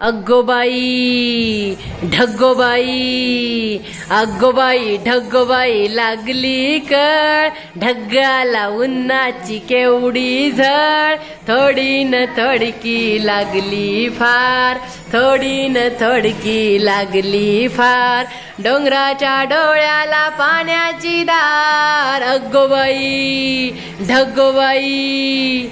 अग्गोबाई ढग्गोबाई अग्गोबाई ढग्गोबाई लागली कळ. ढग्गाला उन्हाची केवढी झळ. थोडी न थोडकी लागली फार. थोडी न थोडकी लागली फार. डोंगराच्या डोळ्याला पाण्याची दार. अग्गोबाई ढग्गोबाई.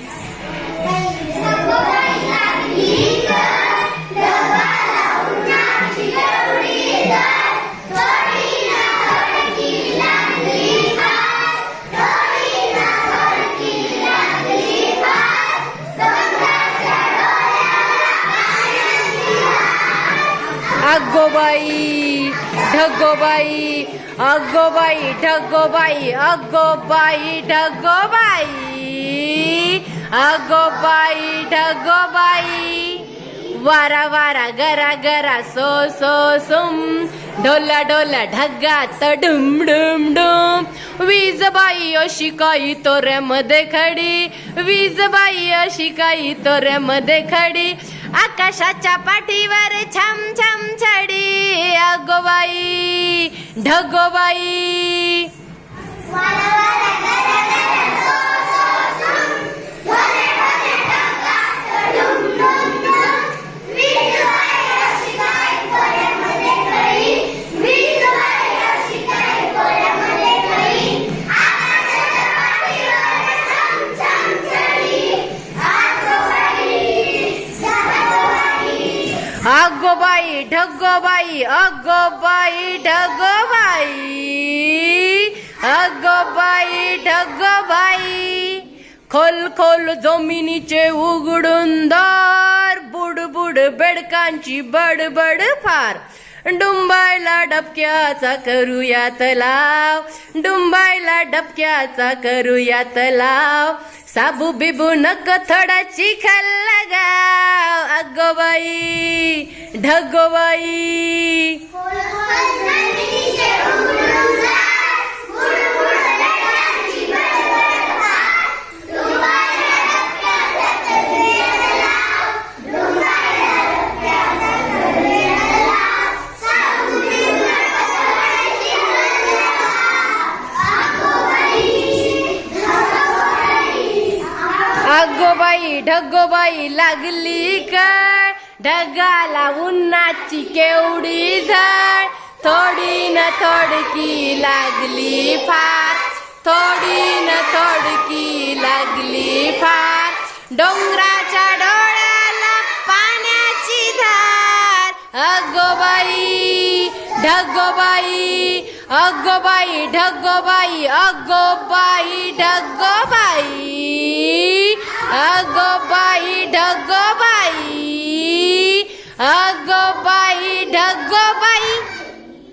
अग्गोबाई ढग्गोबाई अग्गोबाई ढग्गोबाई अग्गोबाई ढग्गोबाई अग्गोबाई ढग्गोबाई. वारा वारा गरा गरा सो सो सुम. ढोला ढोला ढग्गा डुम डुम डुम. वीजबाई अशी काही तोऱ्यामध्ये खडी. वीजबाई अशी काही तोऱ्यामध्ये खडी. आकाशाच्या पाठीवर छम छम छडी अगोबाई ढगोबाई. अगोबाई ढगोबाई अगोबाई ढगोबाई अगोबाई ढगोबाई खोल खोल जमिनीचे उघडून दार बुडबुड बेडकांची बडबड फार. डुंबायला डबक्याचा करूया तलाव डुंबायला डबक्याचा करूया तलाव. साबू बिबू नक थोडा चिखल लगाव. अगोबाई ढगोबाई बाई ढगोबाई लागली काय? ढगाला उन्हाची केवढी झाड? थोडी न थोडकी लागली फार. थोडी न थोडकी लागली फार. डोंगराच्या डोळ्याला पाण्याची धार. अगोबाई ढगोबाई अगोबाई ढगोबाई अगोबाई ढगोबाई. अगोबाई